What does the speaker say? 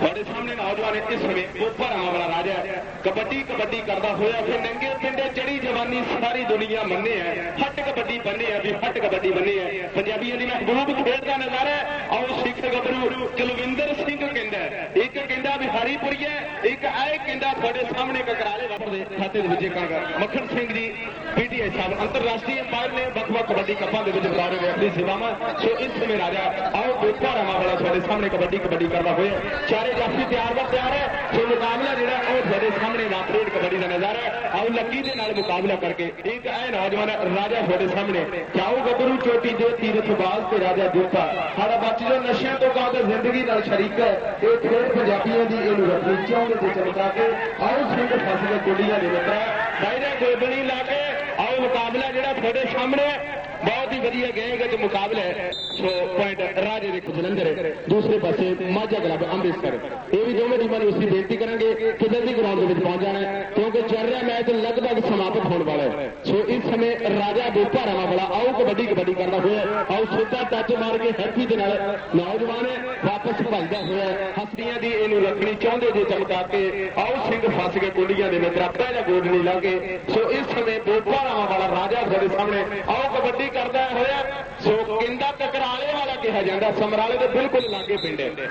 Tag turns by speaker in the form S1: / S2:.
S1: ਤੁਹਾਡੇ ਸਾਹਮਣੇ ਨੌਜਵਾਨ ਇਸ ਸਮੇਂ ਉਪਰਾਵਾਂ ਵਾਲਾ ਰਾਜਾ ਹੈ। ਕਬੱਡੀ ਕਬੱਡੀ ਕਰਦਾ ਹੋਇਆ ਫਿਰ ਨੰਗੇ ਪਿੰਡੇ ਚੜੀ ਜਵਾਨੀ ਸਾਰੀ ਦੁਨੀਆ ਮੰਨੇ ਹੈ ਹੱਟ ਕਬੱਡੀ ਬੰਨੇ ਹੈ ਵੀ ਹੱਟ ਕਬੱਡੀ ਬੰਨੇ ਹੈ ਪੰਜਾਬੀਆਂ ਦੀ ਮਹਿਬੂਬ ਖੇਡ ਦਾ ਨਜ਼ਾਰਾ ਆਓ ਸਿੱਖ ਗੱਭਰੂ, ਕੁਲਵਿੰਦਰ ਸਿੰਘ ਕਹਿੰਦਾ ਇੱਕ ਕਹਿੰਦਾ ਬਿਹਾਰੀ ਪੁਰੀ ਹੈ, ਇੱਕ ਆਏ ਕਹਿੰਦਾ ਤੁਹਾਡੇ ਸਾਹਮਣੇ ਕਕਰਾਲੇ ਵਾਪਰਦੇ ਖਾਤੇ ਦੇ ਵਿੱਚ ਕਾਂਗਾ ਮੱਖਣ ਸਿੰਘ ਜੀ, ਪੀਟੀਆਈ ਸਾਹਿਬ, ਅੰਤਰਰਾਸ਼ਟਰੀ ਅੰਪਾਇਰ ਨੇ ਕਬੱਡੀ ਕੱਪਾਂ ਦੇ ਵਿੱਚ ਬਤਾ ਰਹੇ ਆਪਣੀ ਸੇਵਾਵਾਂ ਸੋ ਇਸ ਸਮੇਂ ਰਾਜਾ, ਆਓ ਬੇਪਾ ਰਾਮਾ ਵਾਲਾ ਤੁਹਾਡੇ ਸਾਹਮਣੇ ਕਬੱਡੀ ਕਬੱਡੀ ਕਰਦਾ ਹੋਇਆ। ਚਾਰੇ ਜਾਫੀ ਤਿਆਰ ਬਰ ਤਿਆਰ ਹੈ। ਸੋ ਮੁਕਾਬਲਾ ਜਿਹੜਾ ਉਹ ਤੁਹਾਡੇ ਸਾਹਮਣੇ ਵਾਪਰੇਡ ਕਬੱਡੀ ਦਾ ਨਜ਼ਾਰਾ ਹੈ। ਆਓ ਲੱਕੀ ਦੇ ਨਾਲ ਮੁਕਾਬਲਾ ਕਰਕੇ ਇੱਕ ਇਹ ਨੌਜਵਾਨ ਰਾਜਾ ਤੁਹਾਡੇ ਸਾਹਮਣੇ। ਜਾਓ ਗੱਭਰੂ ਚੋਟੀ ਦੇ ਤੀਰਥ ਤੇ ਰਾਜਾ ਜੋਤਾ ਸਾਡਾ ਬੱਚ ਜੋ ਨਸ਼ਿਆਂ ਤੋਂ ਕਾਦਰ ਜ਼ਿੰਦਗੀ ਨਾਲ ਸ਼ਰੀਕ ਹੈ। ਇਹ ਖੇਡ ਪੰਜਾਬੀਆਂ ਦੀ ਇਹਨੂੰ ਰੱਖਣੀ ਚਾਹੁੰਦੇ ਤੇ ਚਮਕਾ ਕੇ ਆਓ ਸਿੰਘ ਫਸਲ ਕੁੜੀਆਂ ਦੇ ਮਿੱਤਰਾ ਬਾਈਰੇ ਗੋਬਣੀ ਲਾ ਕੇ ਆਓ ਮੁਕਾਬਲਾ ਜਿਹੜਾ ਤੁਹਾਡੇ ਸਾਹਮਣੇ ਬਹੁਤ ਹੀ ਵਧੀਆ ਗਏਗਾ ਜੋ ਮੁਕਾਬਲਾ ਹੈ, ਸੋ ਪੁਆਇੰਟ ਰਾਜੇ ਦੇ ਜਲੰਧਰ, ਦੂਸਰੇ ਪਾਸੇ ਮਾਝਾ ਕਲੱਬ ਅੰਮ੍ਰਿਤਸਰ। ਇਹ ਵੀ ਦੋਵੇਂ ਟੀਮਾਂ ਨੂੰ ਅਸੀਂ ਬੇਨਤੀ ਕਰਾਂਗੇ ਕਿ ਜਲਦੀ ਗਰਾਊਂਡ ਦੇ ਵਿੱਚ ਪਹੁੰਚ ਜਾਣਾ ਕਿਉਂਕਿ ਚੱਲ ਰਿਹਾ ਮੈਚ ਲਗਭਗ ਸਮਾਪਤ ਹੋਣ ਵਾਲਾ ਹੈ। ਸੋ ਇਸ ਸਮੇਂ ਰਾਜਾ ਬੋਪਾ ਵਾਲਾ ਆਓ ਕਬੱਡੀ ਕਬੱਡੀ ਕਰਦਾ ਹੋਇਆ ਆਓ ਸਿੱਧਾ ਟੱਚ ਮਾਰ ਕੇ ਹੈਪੀ ਦੇ ਨਾਲ ਨੌਜਵਾਨ ਵਾਪਸ ਭੱਜਦਾ ਹੋਇਆ ਹਸਤੀਆਂ ਦੀ ਇਹਨੂੰ ਰੱਖਣੀ ਚਾਹੁੰਦੇ ਜੇ ਚਮਕਾ ਕੇ ਆਓ ਸਿੰਘ ਫਸ ਕੇ ਕੁੰਡੀਆਂ ਦੇ ਵਿੱਚ ਪਹਿਲਾ ਗੋਲ ਨਹੀਂ ਲਾਗੇ ਸੋ ਇਸ ਸਮੇਂ ਬੋਪਾ ਰਾਮਾ ਵਾਲਾ ਰਾਜਾ ਤੁਹਾਡੇ ਸਾਹਮਣੇ। ਆਓ ਕਬੱਡੀ ਕਰਦਾ ਹੋਇਆ ਸੋ ਕਿੰਦਾ ਟਕਰਾਲੇ ਵਾਲਾ ਕਿਹਾ ਜਾਂਦਾ, ਸਮਰਾਲੇ ਦੇ ਬਿਲਕੁਲ ਲਾਗੇ ਪਿੰਡ ਹੈ।